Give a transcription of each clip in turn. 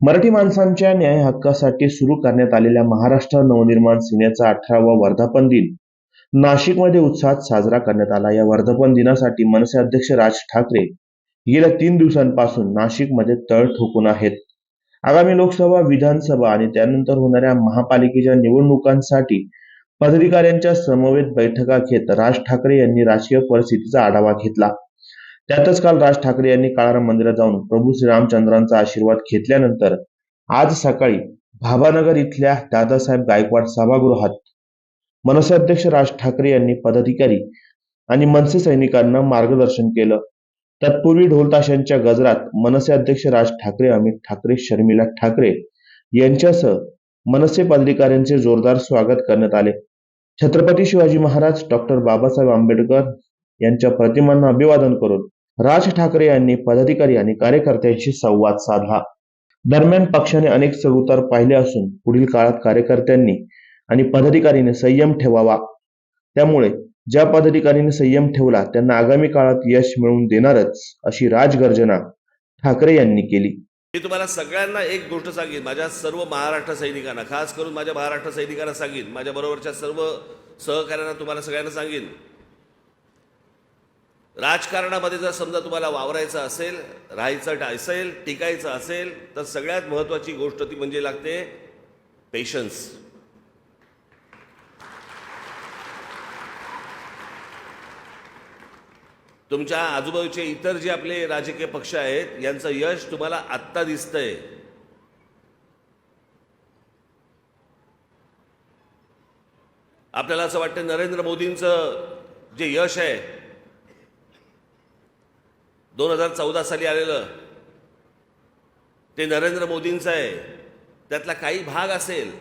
मराठी माणसांच्या न्याय हक्कासाठी सुरू करण्यात आलेल्या महाराष्ट्र नवनिर्माण सेनेचा अठरावा वर्धापन दिन. नाशिकमध्ये उत्साहात साजरा करण्यात आला. या वर्धापन दिनासाठी मनसे अध्यक्ष राज ठाकरे गेल्या तीन दिवसांपासून नाशिकमध्ये तळ ठोकून आहेत. आगामी लोकसभा विधानसभा आणि त्यानंतर होणाऱ्या महापालिकेच्या निवडणुकांसाठी पदाधिकाऱ्यांच्या समवेत बैठका घेत राज ठाकरे यांनी राजकीय परिस्थितीचा आढावा घेतला. त्यातच काल राज ठाकरे यांनी काळाराम मंदिरात जाऊन प्रभू श्रीरामचंद्रांचा आशीर्वाद घेतल्यानंतर आज सकाळी भाभानगर इथल्या दादासाहेब गायकवाड सभागृहात मनसे अध्यक्ष राज ठाकरे यांनी पदाधिकारी आणि मनसे सैनिकांना मार्गदर्शन केलं. तत्पूर्वी ढोलताशांच्या गजरात मनसे अध्यक्ष राज ठाकरे अमित ठाकरे शर्मिला ठाकरे यांच्यासह मनसे पदाधिकाऱ्यांचे जोरदार स्वागत करण्यात आले. छत्रपती शिवाजी महाराज डॉक्टर बाबासाहेब आंबेडकर यांच्या प्रतिमांना अभिवादन करून राज ठाकरे यांनी पदाधिकारी आणि कार्यकर्त्यांशी संवाद साधला. दरम्यान पक्षाने अनेक चढउतार पाहिले असून पुढील काळात कार्यकर्त्यांनी आणि पदाधिकारीने संयम ठेवावा. त्यामुळे ज्या पदाधिकारीने संयम ठेवला त्यांना आगामी काळात यश मिळवून देणारच अशी राजगर्जना ठाकरे यांनी केली. मी तुम्हाला सगळ्यांना एक गोष्ट सांगेन. माझ्या सर्व महाराष्ट्र सैनिकांना खास करून माझ्या महाराष्ट्र सैनिकांना सांगेन. माझ्या बरोबरच्या सर्व सहकार्यांना तुम्हाला सगळ्यांना सांगेन. राजकारणामध्ये जर समजा तुम्हाला वावरायचं असेल राहायचं असेल टिकायचं असेल तर सगळ्यात महत्त्वाची गोष्ट ती म्हणजे लागते पेशन्स तुमच्या आजूबाजूचे इतर जे आपले राजकीय पक्ष आहेत यांचं यश तुम्हाला आत्ता दिसतंय. आपल्याला असं वाटतं नरेंद्र मोदींचं जे यश आहे दोन हजार चौदा साली आलेलं. ते नरेंद्र मोदींचं आहे. त्यातला काही भाग असेल.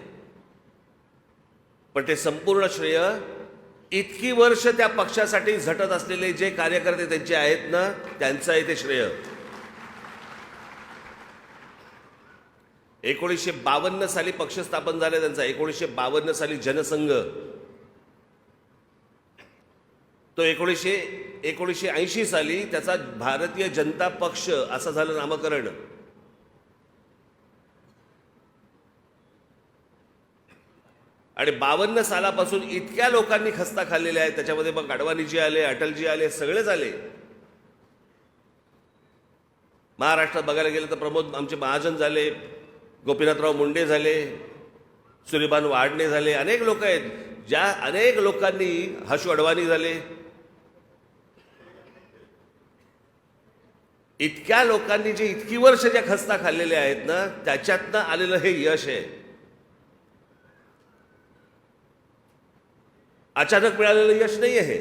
पण ते संपूर्ण श्रेय इतकी वर्ष त्या पक्षासाठी झटत असलेले जे कार्यकर्ते त्यांचे आहेत ना त्यांचं आहे ते श्रेय. एकोणीसशे बावन्न साली पक्ष स्थापन झाले त्यांचा एकोणीसशे बावन्न साली जनसंघ. तो एकोणीसशे एकोणीसशे ऐंशी साली त्याचा भारतीय जनता पक्ष असं झालं नामकरण. आणि बावन्न सालापासून इतक्या लोकांनी खस्ता खाल्लेल्या आहेत. त्याच्यामध्ये मग अडवाणीजी आले अटलजी आले सगळेच आले. महाराष्ट्रात बघायला गेलं तर प्रमोद आमचे महाजन झाले गोपीनाथराव मुंडे झाले सूर्यबान वाडणे झाले अनेक लोक आहेत. ज्या अनेक लोकांनी हशू अडवाणी झाले इतक्या लोकांनी जे इतकी वर्ष ज्या खस्ता खाल्लेल्या आहेत ना त्याच्यातनं आलेलं हे यश आहे. अचानक मिळालेलं यश नाही आहे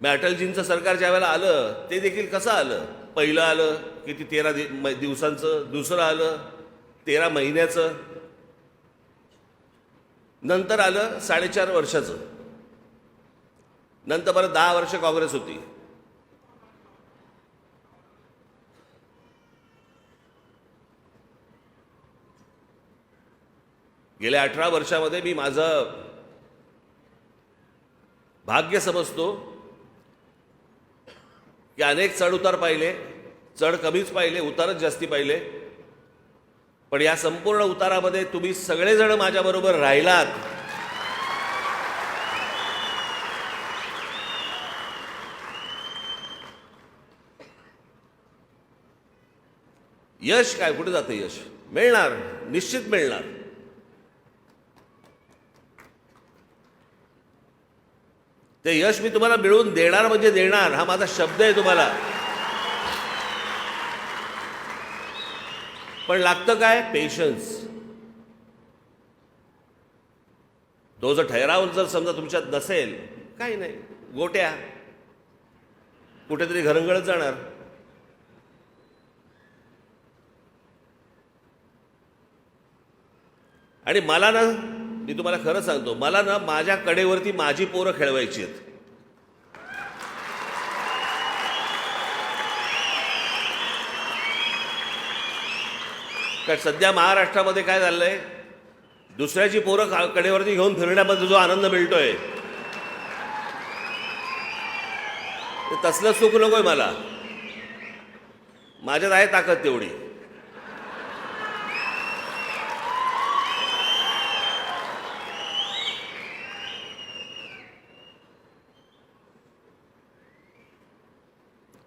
मी अटलजींचं सरकार ज्या वेळेला आलं ते देखील कसं आलं? पहिलं आलं किती तेरा दिवसांचं दुसरं आलं तेरा महिन्याचं. नंतर आलं साडेचार वर्षाचं. नंतर परत दहा वर्ष काँग्रेस होती. गेल्या अठरा वर्षामध्ये मी माझं भाग्य समजतो की अनेक चढ उतार पाहिले चढ कमीच पाहिले उतारच जास्ती पाहिले. पण या संपूर्ण उतारामध्ये तुम्ही सगळेजण माझ्याबरोबर राहिलात. यश काय? कुठे जातं यश? मिळणार निश्चित मिळणार. ते यश मी तुम्हाला मिळवून देणार म्हणजे देणार. हा माझा शब्द आहे तुम्हाला. पण लागतं काय? पेशन्स तो जर ठराव जर समजा तुमच्यात नसेल काही नाही. गोट्या. कुठेतरी घरंगळत जाणार. आणि मला ना मी तुम्हाला खरं सांगतो मला ना माझ्या कडेवरती माझी पोरं खेळवायची आहेत. कारण सध्या महाराष्ट्रामध्ये काय झालं आहे दुसऱ्याची पोरं कडेवरती घेऊन फिरण्यामध्ये जो आनंद मिळतोय. तसलं सुख नकोय मला. माझ्यात आहे ताकद तेवढी.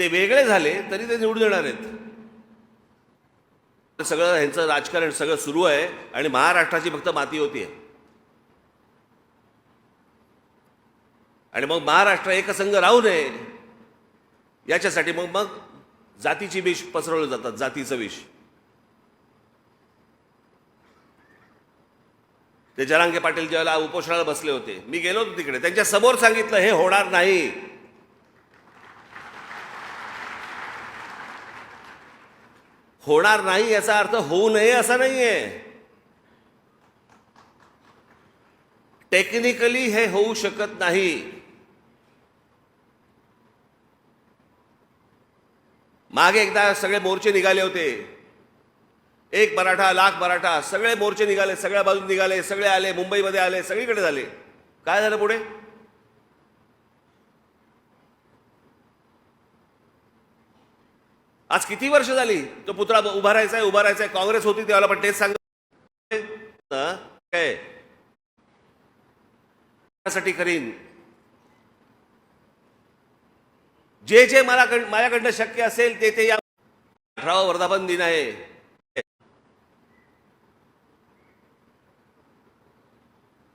ते वेगळे झाले तरी ते निवडून येणार आहेत. सगळं ह्यांचं राजकारण सगळं सुरू आहे आणि महाराष्ट्राची फक्त माती होती आहे. आणि मग महाराष्ट्र एकसंघ राहू नये याच्यासाठी मग मग जातीची विष पसरवलं जातात जातीचं विष. ते जरांगे पाटील ज्यावेळेला उपोषणाला बसले होते मी गेलो होतो तिकडे त्यांच्यासमोर सांगितलं हे होणार नाही. होणार नाही याचा अर्थ होऊ नये असा नाही आहे टेक्निकली हे होऊ शकत नाही. मागे एकदा सगळे मोर्चे निघाले होते. एक मराठा लाख मराठा सगळे मोर्चे निघाले सगळ्या बाजून निघाले सगळे आले मुंबईमध्ये आले सगळीकडे झाले. काय झालं पुढे? आज किती वर्ष झाली? तो पुतळा उभा राहायचा आहे उभा राहायचा आहे काँग्रेस होती तेव्हा पण तेच सांग काय? करीन. जे जे मला माझ्याकडनं शक्य असेल ते ते या अठरावा वर्धापन दिन आहे.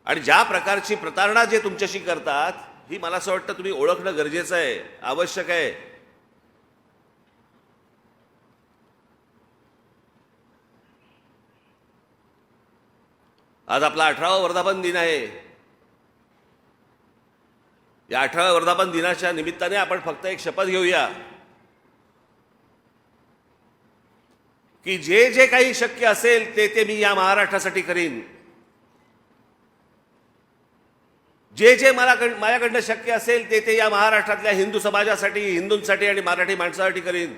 आणि ज्या प्रकारची प्रतारणा जे तुमच्याशी करतात ही मला असं वाटतं तुम्ही ओळखणं गरजेचं आहे. आवश्यक आहे. आज आपला अठरावा वर्धापन दिन आहे. या अठराव्या वर्धापन दिनाच्या निमित्ताने आपण फक्त एक शपथ घेऊया. की जे जे काही शक्य असेल ते ते मी या महाराष्ट्रासाठी करीन. जे जे मला माझ्याकडनं शक्य असेल ते ते या महाराष्ट्रातल्या हिंदू समाजासाठी हिंदूंसाठी आणि मराठी माणसासाठी करीन.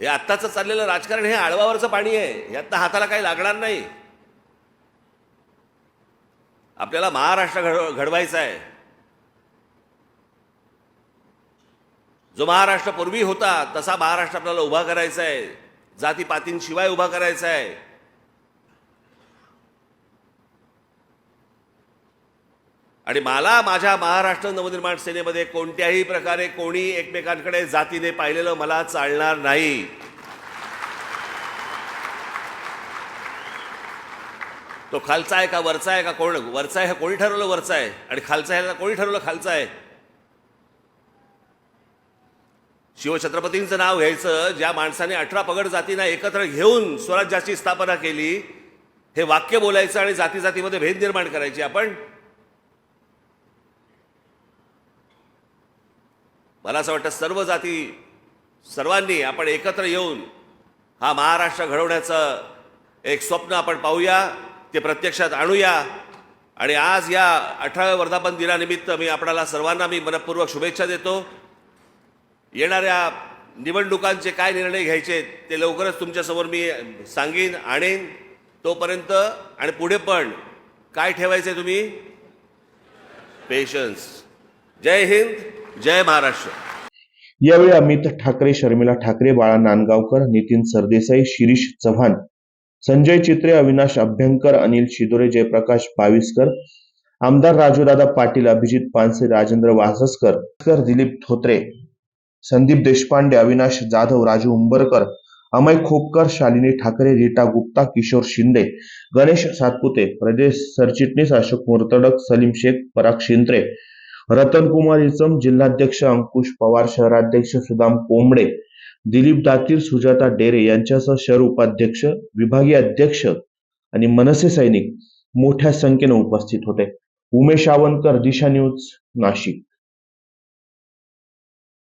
हे आत्ताचं चाललेलं राजकारण हे आळवावरचं पाणी आहे. यातनं हाताला काही लागणार नाही. आपल्याला महाराष्ट्र घड घडवायचा आहे. जो महाराष्ट्र पूर्वी होता तसा महाराष्ट्र आपल्याला उभा करायचा आहे. जातीपातींशिवाय उभा करायचा आहे. आणि मला माझ्या महाराष्ट्र नवनिर्माण सेनेमध्ये कोणत्याही प्रकारे कोणी एकमेकांकडे जातीने पाहिलेलं मला चालणार नाही. तो खालचा आहे का वरचा आहे का कोण? वरचा आहे कोणी ठरवलं वरचा आहे? आणि खालचा आहे कोणी ठरवलं खालचा आहे? शिवछत्रपतींचं नाव घ्यायचं ज्या माणसाने अठरा पगड जातींना एकत्र घेऊन स्वराज्याची स्थापना केली हे वाक्य बोलायचं आणि जाती जातीमध्ये भेद निर्माण करायची आपण. मला असं वाटतं सर्व जाती सर्वांनी आपण एकत्र येऊन हा महाराष्ट्र घडवण्याचं एक स्वप्न आपण पाहूया ते प्रत्यक्षात आणूया. आणि आज या अठराव्या वर्धापन दिनानिमित्त मी आपणाला सर्वांना मी मनपूर्वक शुभेच्छा देतो. येणाऱ्या निवडणुकांचे काय निर्णय घ्यायचे ते लवकरच तुमच्यासमोर मी सांगेन आणेन. तोपर्यंत आणि पुढे पण काय ठेवायचे तुम्ही? पेशन्स जय हिंद. जय महाराष्ट्र. यावेळी अमित ठाकरे शर्मिला ठाकरे बाळा नांदगावकर नितीन सरदेसाई शिरीष चव्हाण संजय चित्रे अविनाश अभ्यंकर अनिल शिदोरे जयप्रकाश बावीसकर आमदार राजूदादा पाटील अभिजित पानसे राजेंद्र वासस्कर दिलीप धोत्रे संदीप देशपांडे अविनाश जाधव राजू उंबरकर अमय खोपकर शालिनी ठाकरे रीटा गुप्ता किशोर शिंदे गणेश सातपुते प्रदेश सरचिटणीस अशोक मुर्तडक सलीम शेख पराग शिंत्रे रतन कुमार इसम जिल्हाध्यक्ष अंकुश पवार शहराध्यक्ष सुदाम कोंबडे दिलीप दातीर सुजाता डेरे यांच्यासह शहर उपाध्यक्ष विभागीय अध्यक्ष आणि मनसे सैनिक मोठ्या संख्येने उपस्थित होते. उमेश आवनकर दिशा न्यूज नाशिक.